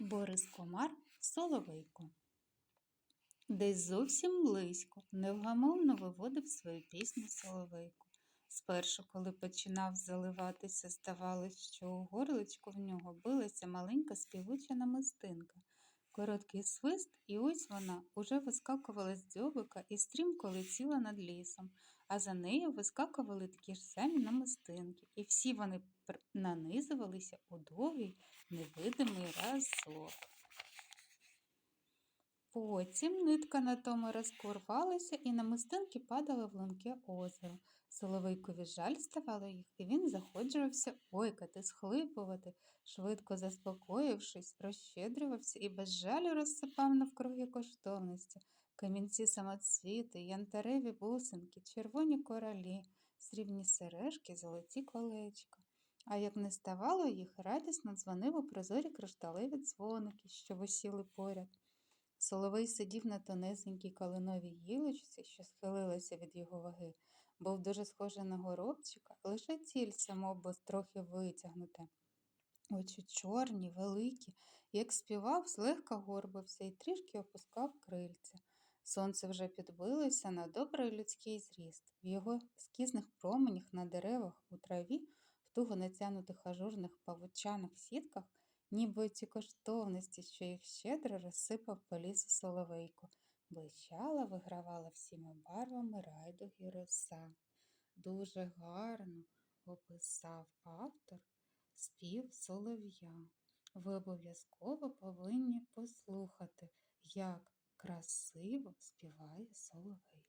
Борис Комар Соловейко. Десь зовсім близько, невгамовно виводив свою пісню Соловейко. Спершу, коли починав заливатися, здавалось, що у горличку в нього билася маленька співуча намистинка. Короткий свист, і ось вона уже вискакувала з дзьобика і стрімко летіла над лісом, а за нею вискакували такі ж самі намистинки, і всі вони нанизувалися у довгий невидимий разок. Потім нитка на тому розкурвалася, і на намистинки падали в лунке озеро. Соловейкові жаль ставало їх, і він заходжувався ойкати, схлипувати, швидко заспокоївшись, розщедрювався і без жалю розсипав навкруги коштовності, камінці самоцвіти, янтареві бусинки, червоні коралі, срібні сережки, золоті колечка. А як не ставало їх, радісно дзвонив у прозорі кришталеві дзвоники, що висіли поряд. Соловей сидів на тонесенькій калиновій гілочці, що схилилася від його ваги, був дуже схожий на горобчика, лише тільце, мов би, трохи витягнуте. Очі чорні, великі, як співав, злегка горбився і трішки опускав крильця. Сонце вже підбилося на добрий людський зріст. В його скізних променях на деревах у траві, в туго натягнутих ажурних павучаних сітках, ніби ці коштовності, що їх щедро розсипав по лісу соловейко, блищала, вигравала всіма барвами райдуги роса. Дуже гарно описав автор спів солов'я. Ви обов'язково повинні послухати, як красиво співає соловей.